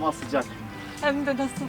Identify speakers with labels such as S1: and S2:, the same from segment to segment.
S1: Ama sıcak.
S2: Hem de nasıl?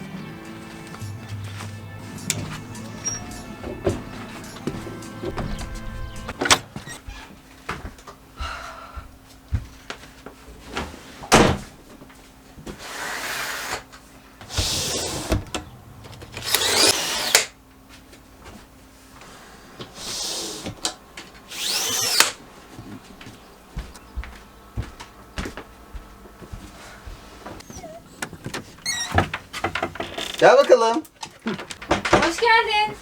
S1: Gel bakalım.
S2: Hoş geldin.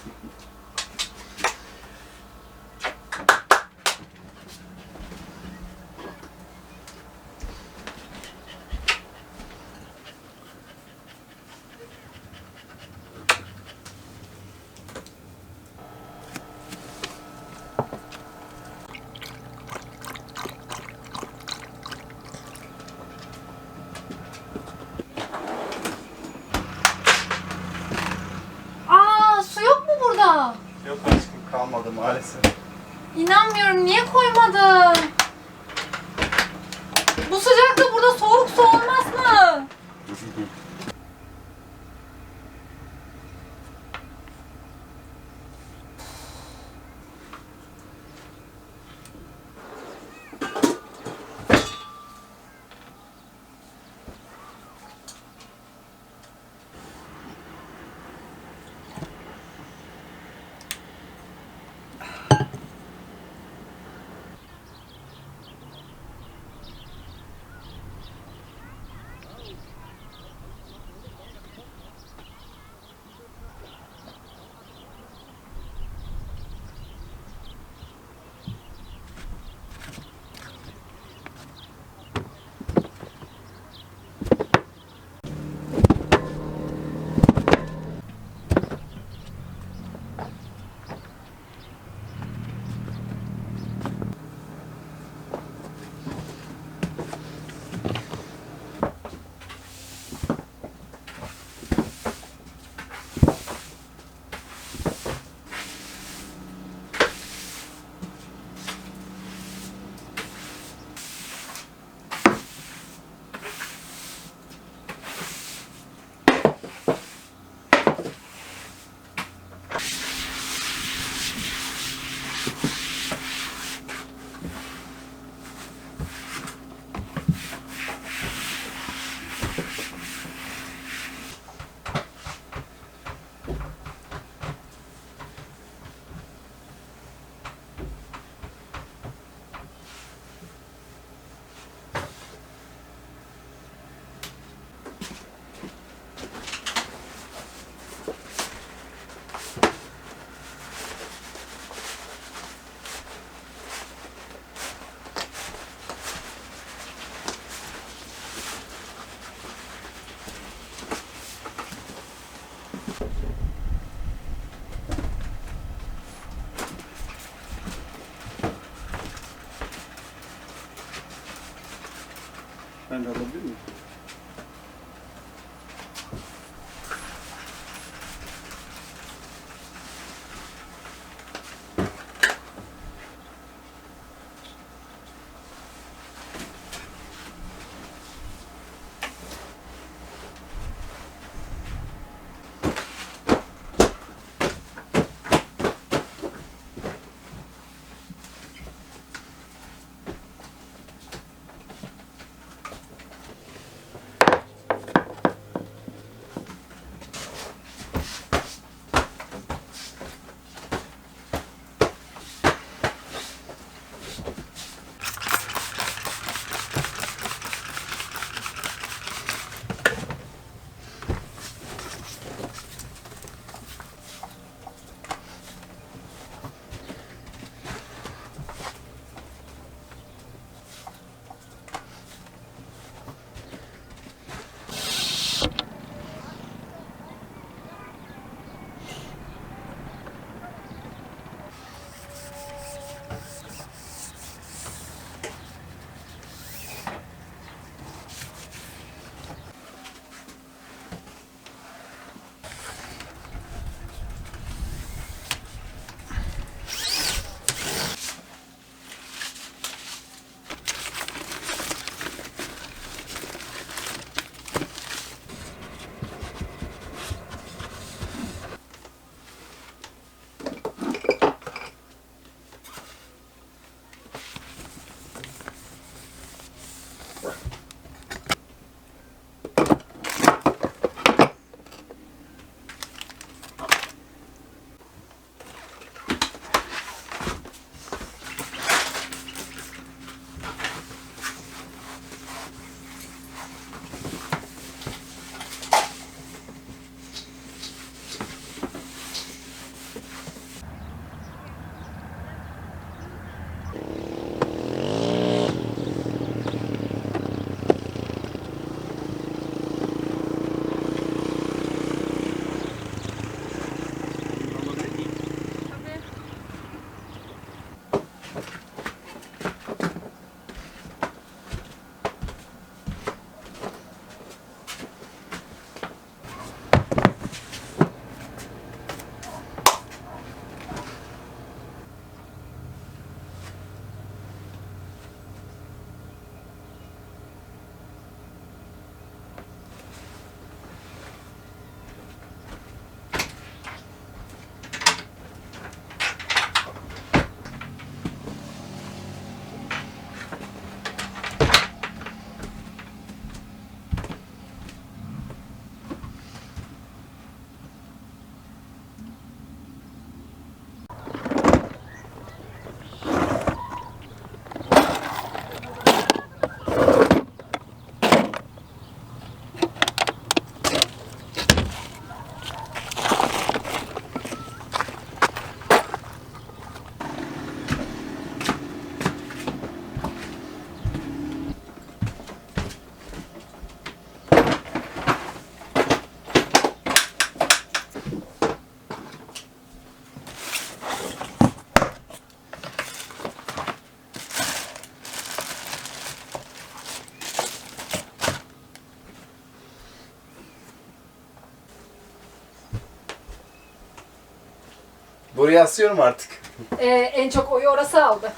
S1: Buraya asıyorum artık.
S2: Ee, en çok oyu orası aldı.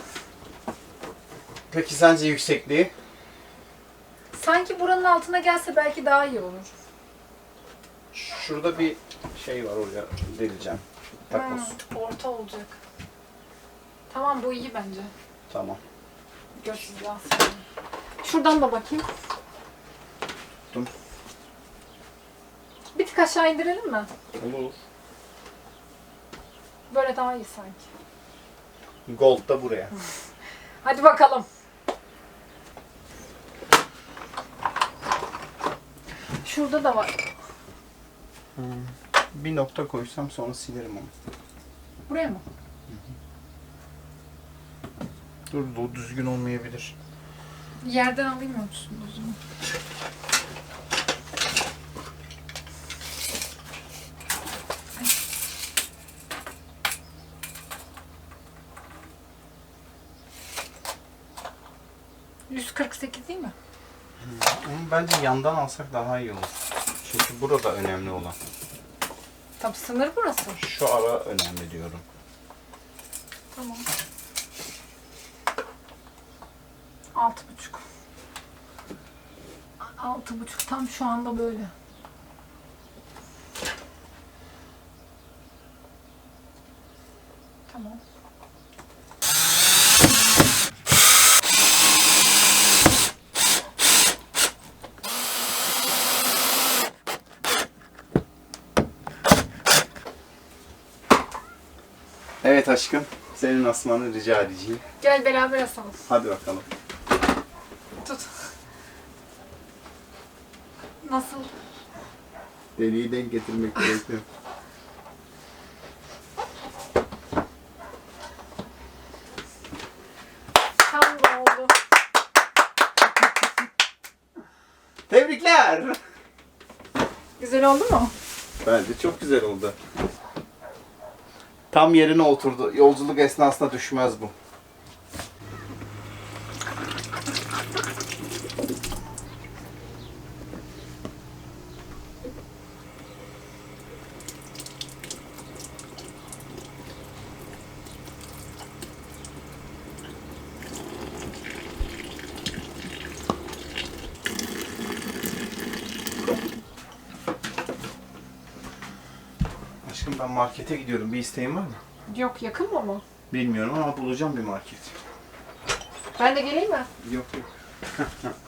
S1: Peki sence yüksekliği?
S2: Sanki buranın altına gelse belki daha iyi olur.
S1: Şurada bir şey var oraya deleceğim. Takoz.
S2: Hmm, orta olacak. Tamam bu iyi bence.
S1: Tamam.
S2: Görsüz biraz. Şuradan da bakayım.
S1: Tuttum.
S2: Bir tık aşağı indirelim mi?
S1: Olur.
S2: Böyle daha iyi sanki.
S1: Gold da buraya.
S2: Hadi bakalım. Şurada da var.
S1: Bir nokta koysam sonra silerim onu.
S2: Buraya mı?
S1: Dur bu düzgün olmayabilir.
S2: Yerden alayım musun o zaman? Değil mi?
S1: Ama bence yandan alsak daha iyi olur. Çünkü burada önemli olan.
S2: Tabii sınır burası.
S1: Şu ara önemli diyorum.
S2: Tamam. Altı buçuk. Altı buçuk tam şu anda böyle. Tamam.
S1: Evet aşkım. Senin asmanı rica edeceğim.
S2: Gel beraber asalım.
S1: Hadi bakalım.
S2: Tut. Nasıl?
S1: Deliği denk getirmek gerekiyor.
S2: Tam da oldu.
S1: Tebrikler.
S2: Güzel oldu mu?
S1: Bence çok güzel oldu. Tam yerine oturdu. Yolculuk esnasında düşmez bu. Aşkım ben markete gidiyorum. Bir isteğin var mı?
S2: Yok yakın mı bu?
S1: Bilmiyorum ama bulacağım bir market.
S2: Ben de geleyim mi?
S1: Yok yok.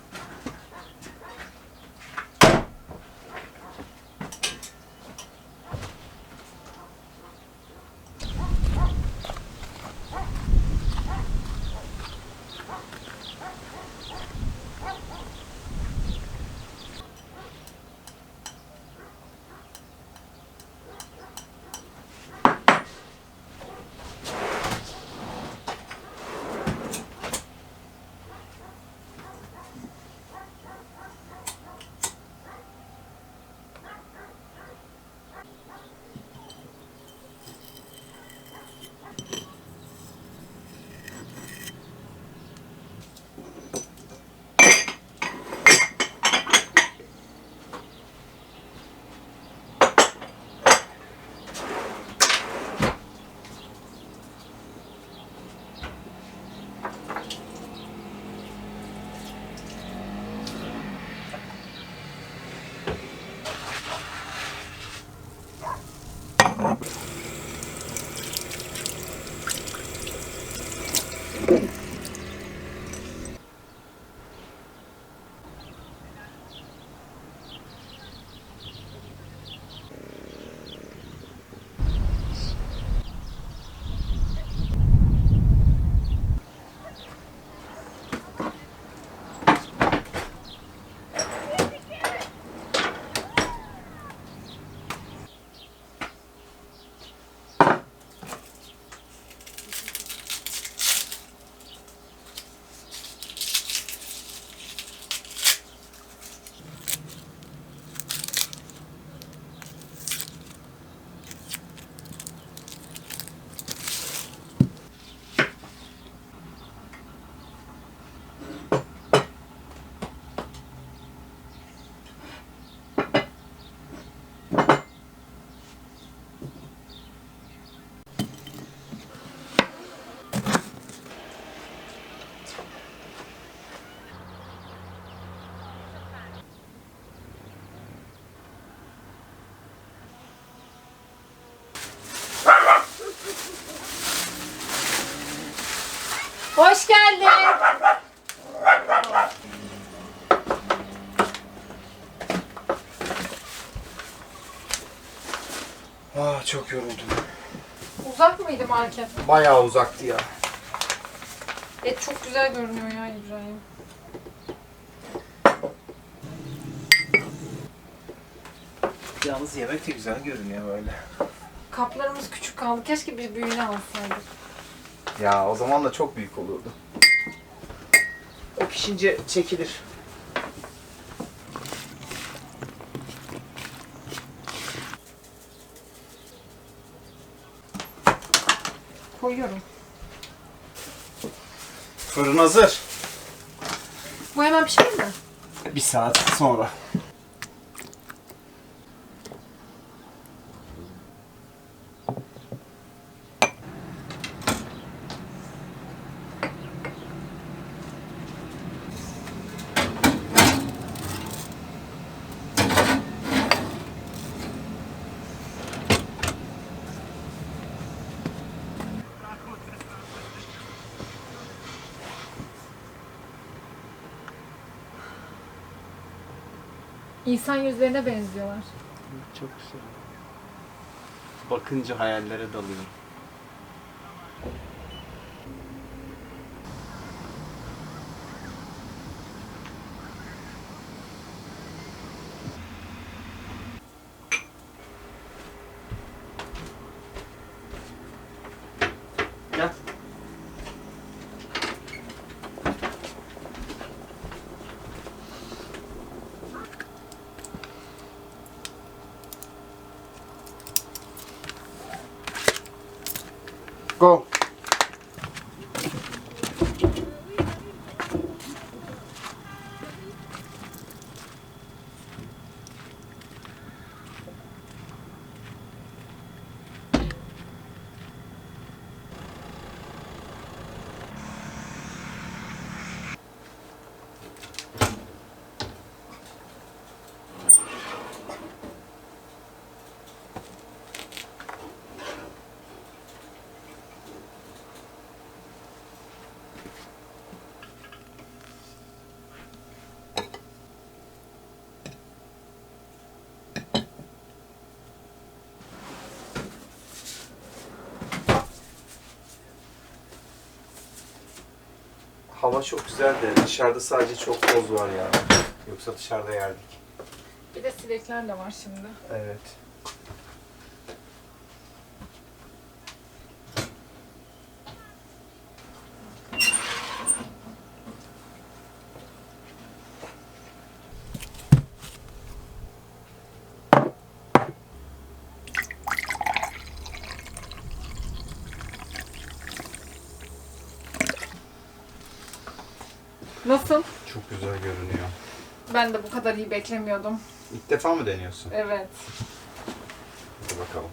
S2: Hoş geldin.
S1: Ah çok yoruldum.
S2: Uzak mıydı market?
S1: Bayağı uzaktı ya.
S2: Et çok güzel görünüyor ya İbrahim.
S1: Yalnız yemek de güzel görünüyor böyle.
S2: Kaplarımız küçük kaldı. Keşke bir büyüğünü alsaydık.
S1: Ya o zaman da çok büyük olurdu. O pişince çekilir.
S2: Koyuyorum.
S1: Fırın hazır.
S2: Bu hemen pişer mi?
S1: Bir saat sonra.
S2: İnsan yüzlerine benziyorlar.
S1: Çok güzel. Bakınca hayallere dalıyorum. Go. Hava çok güzel de dışarıda sadece çok toz var ya. Yoksa dışarıda yerdik.
S2: Bir de sinekler de var şimdi.
S1: Evet.
S2: Nasıl?
S1: Çok güzel görünüyor.
S2: Ben de bu kadar iyi beklemiyordum.
S1: İlk defa mı deniyorsun?
S2: Evet.
S1: Hadi bakalım.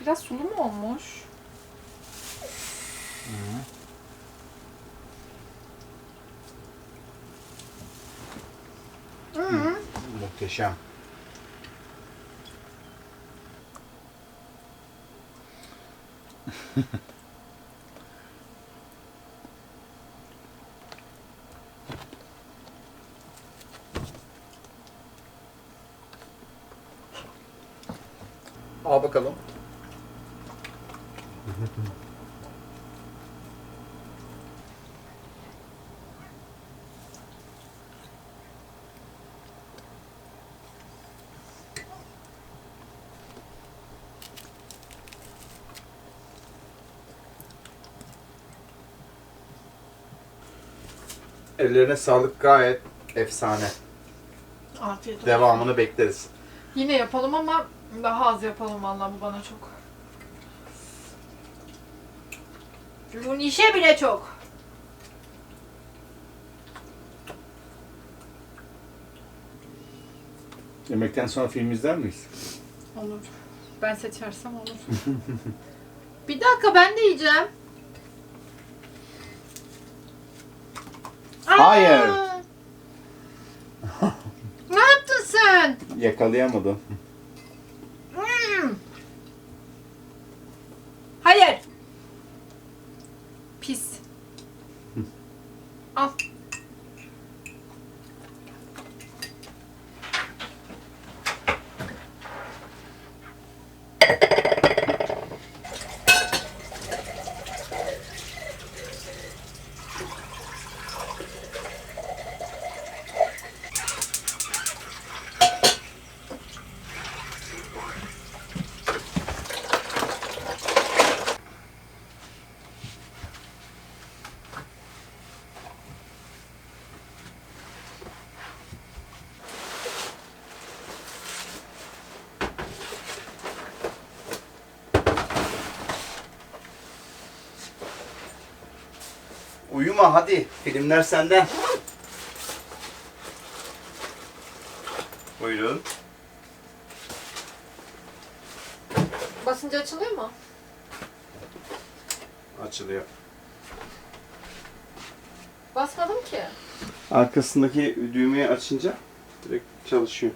S2: Biraz sulu mu olmuş? Hı.
S1: Muhteşem. Al bakalım. Ellerine sağlık gayet efsane.
S2: Afiyet olsun.
S1: Devamını bekleriz.
S2: Yine yapalım ama daha az yapalım vallahi bu bana çok. Bunun işe bile çok.
S1: Yemekten sonra film izler miyiz?
S2: Olur. Ben seçersem olur. bir dakika ben de yiyeceğim.
S1: Hayır.
S2: ne yaptın sen?
S1: Yakalayamadım.
S2: Hmm. Hayır.
S1: Uyuma hadi. Filmler senden. Buyurun.
S2: Basınca açılıyor mu?
S1: Açılıyor.
S2: Basmadım ki.
S1: Arkasındaki düğmeyi açınca direkt çalışıyor.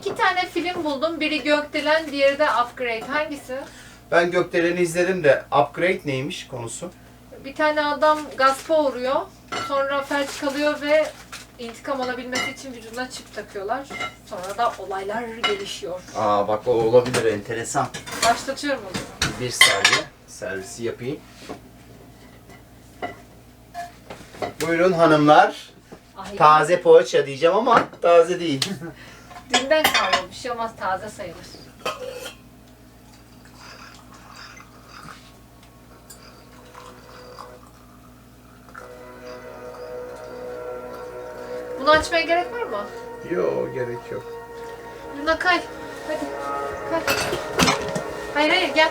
S2: İki tane Biri Gökdelen, diğeri de Upgrade. Hangisi?
S1: Ben Gökdelen'i izledim de upgrade neymiş konusu?
S2: Bir tane adam gaspa uğruyor. Sonra felç kalıyor ve intikam alabilmesi için vücuduna çip takıyorlar. Sonra da olaylar gelişiyor.
S1: Aa bak o olabilir enteresan.
S2: Başlatıyorum o zaman.
S1: Bir saniye servisi yapayım. Buyurun hanımlar.
S2: Ay,
S1: Taze poğaça diyeceğim ama taze değil.
S2: Dünden kalma bir şey olmaz taze sayılır. Bunu açmaya gerek var mı?
S1: Yo gerek yok.
S2: Luna kay. Hadi. Kay. Hayır hayır gel.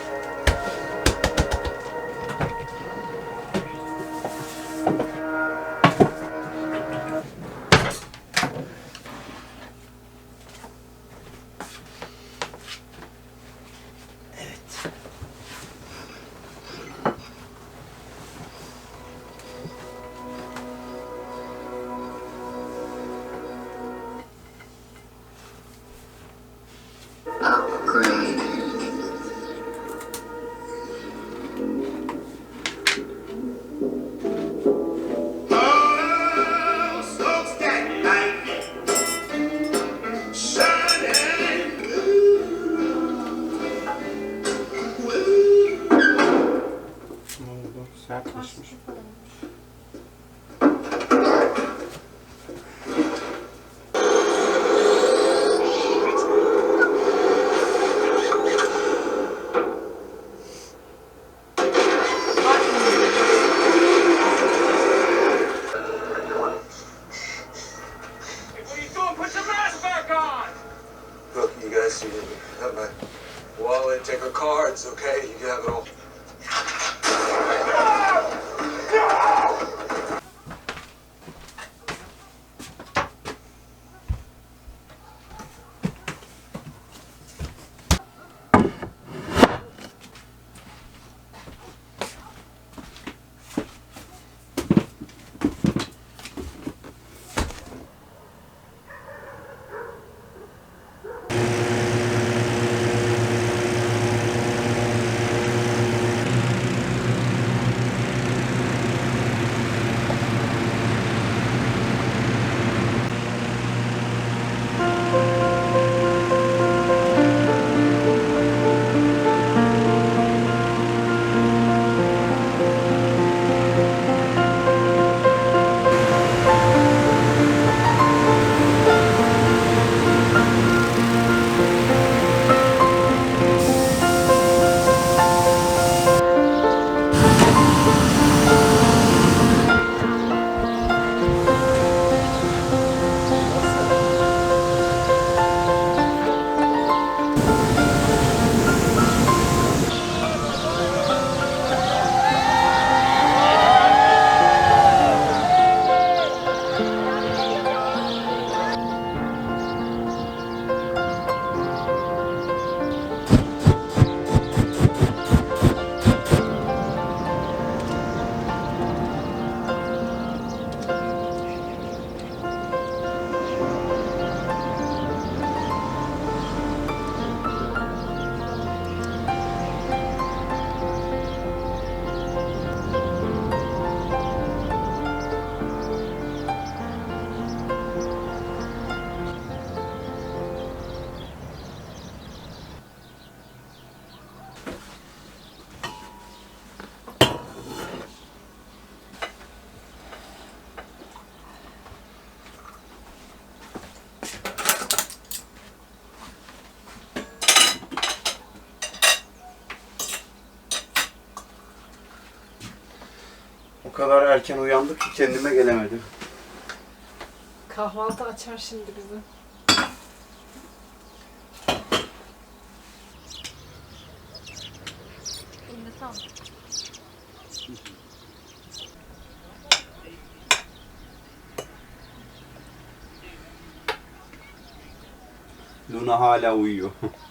S1: Kadar erken uyandık ki kendime gelemedim.
S2: Kahvaltı açar şimdi bizi.
S1: Luna hala uyuyor.